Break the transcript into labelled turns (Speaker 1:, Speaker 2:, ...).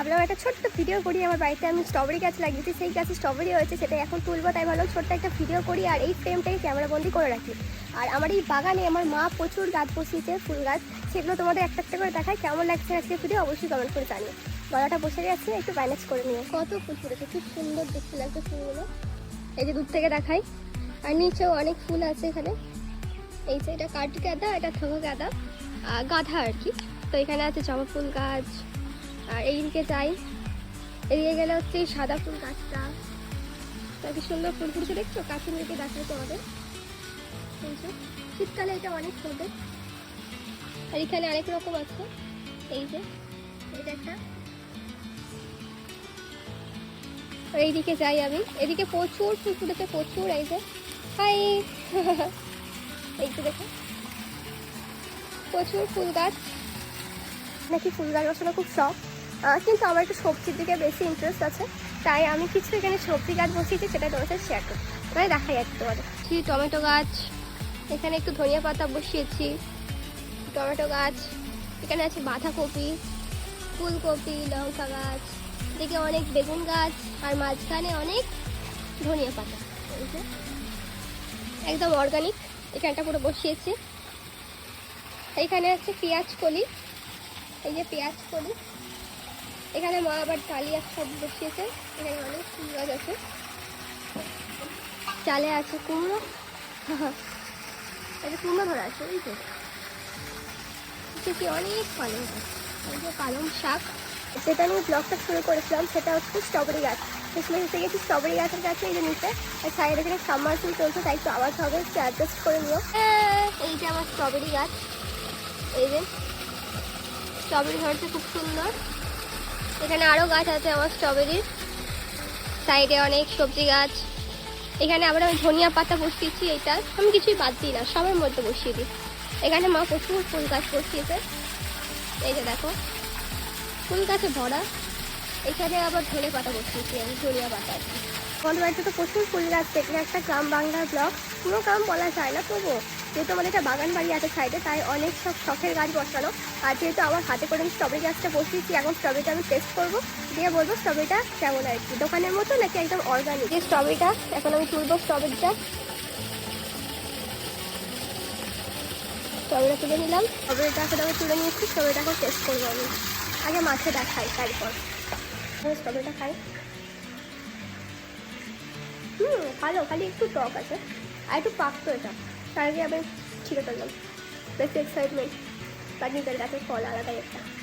Speaker 1: ভাবলাম একটা ছোট্ট ভিডিও করি, আমার বাড়িতে আমি স্ট্রবেরি গাছ লাগিয়েছি, সেই গাছে স্ট্রবেরি হয়েছে, সেটা এখন তুলবো, তাই ভাবলাম ছোট্ট একটা ভিডিও করি আর এই ফ্রেমটাকে ক্যামেরাবন্দি করে রাখি। আর আমার এই বাগানে আমার মা প্রচুর গাছ বসিয়েছে, ফুল গাছ, সেগুলো তোমাদের একটা একটা করে দেখায় কেমন লাগছে আজকে ভিডিও অবশ্যই কমেন্ট করে জানিও। গলাটা বসে গেছে, একটু ম্যানেজ করে নিও। কত ফুল ফুটেছে, খুব সুন্দর দেখতে লাগছে ফুলগুলো। এই যে দূর থেকে দেখাই, আর নিচেও অনেক ফুল আছে এখানে। এই যে এটা কাঠ গাঁদা এটা থোকা গাঁদা গাধা আর কি। তো এখানে আছে জবা ফুল গাছ আর এইদিকে যাই। এদিকে গেলে হচ্ছে এই সাদা ফুল গাছটা। তা কি সুন্দর ফুল ফুটছে দেখছ? কাছে দিকে দেখাই তোমাদের। শীতকালে এটা অনেক ফোটে আর এখানে আরেক রকম আছে। এই যে, এটা একটা। এইদিকে যাই আমি। এদিকে প্রচুর ফুল ফুটেছে, প্রচুর এই যে। হাই! এই যে দেখো। প্রচুর ফুল গাছ। নাকি ফুল গাছ বসানো খুব শখ? কিন্তু আমার একটু সবজির দিকে বেশি ইন্টারেস্ট আছে। তাই আমি কিছু এখানে সবজি গাছ বসিয়েছি সেটা তোমার সাথে শেয়ার করি মানে দেখা যাচ্ছে তোমাদের। কি টমেটো গাছ? এখানে একটু ধনিয়া পাতা বসিয়েছি টমেটো গাছ এখানে আছে বাঁধাকপি ফুলকপি লঙ্কা গাছ এদিকে অনেক বেগুন গাছ আর মাঝখানে অনেক ধনিয়া পাতা। একদম অর্গানিক এখানটা পুরো বসিয়েছি। এইখানে আছে পেঁয়াজ কলি। এই যে পেঁয়াজ কলি। এখানে মা আবার ডালিয়া সব বসিয়েছে। এখানে অনেক ফুল গাছ আছে। চালে আছে কুমড়ো। এই যে কুমড়ো ধরা আছে, এই তো। কি অনেক পালং গাছ এই পালং শাক। যেটা আমি ব্লগটা শুরু করেছিলাম। সেটা হচ্ছে স্ট্রবেরি গাছ। শেষমেশ এসে গেছি স্ট্রবেরি গাছের কাছে এই যে নিচে। আর সাইড এখানে সাবমার্সিল চলছে, তাই তো আওয়াজ হবে, একটু অ্যাডজাস্ট করে নিও। এই যে আমার স্ট্রবেরি গাছ। এই যে। স্ট্রবেরি ধরেছে, খুব সুন্দর। এখানে আরও গাছ আছে আমার স্ট্রবেরির সাইডে অনেক সবজি গাছ। এখানে আবার আমি ধনিয়া পাতা বসিয়েছি এইটা আমি কিছুই বাদ দিই না, সবের মধ্যে বসিয়ে দিই। এখানে মা প্রচুর ফুল গাছ বসিয়েছে। এইটা দেখো, ফুল গাছে ভরা। এখানে আবার ধনে পাতা বসিয়েছি আমি, ধনিয়া পাতা আমাদের বাড়িতে তো প্রচুর ফুল গাছ দেখলে একটা গ্রাম বাংলার ব্লক। পুরো গ্রাম বলা যায় না তবুও। যেহেতু আমাদের একটা বাগান বাড়ি আছে সাইডে, তাই অনেক সব শখের গাছ বসানো। আর যেহেতু আমার হাতে করে আমি স্ট্রবেরি গাছটা বসিয়েছি, এখন স্ট্রবেরিটা আমি টেস্ট করব। দিয়ে বলব স্ট্রবেরিটা কেমন আর কি, দোকানের মতো নাকি একদম অর্গানিক যে স্ট্রবেরিটা এখন আমি তুলবো স্ট্রবেরিটা স্ট্রবেরিটা তুলে নিলাম। স্ট্রবেরিটা এখন আমি তুলে নিয়েছি স্ট্রবেরিটা এখন টেস্ট করব আমি। আগে মাছে দেখাই তারপর। স্ট্রবেরিটা খাই। ভালো, খালি একটু টক আছে। আর একটু পাকতো এটা। তার আগে আমি ছিঁড়ে ফেললাম। বেশি এক্সাইটমেন্ট বা নিজের গাছের ফল আলাদাই একটা।